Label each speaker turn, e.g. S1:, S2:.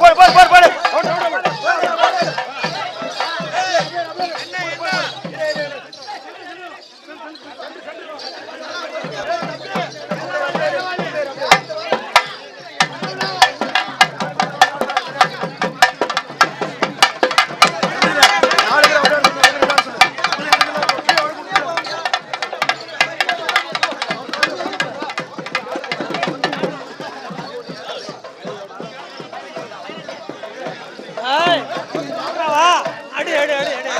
S1: போடு போடு போடு போடு. என்ன அடி அடி அடி அடி.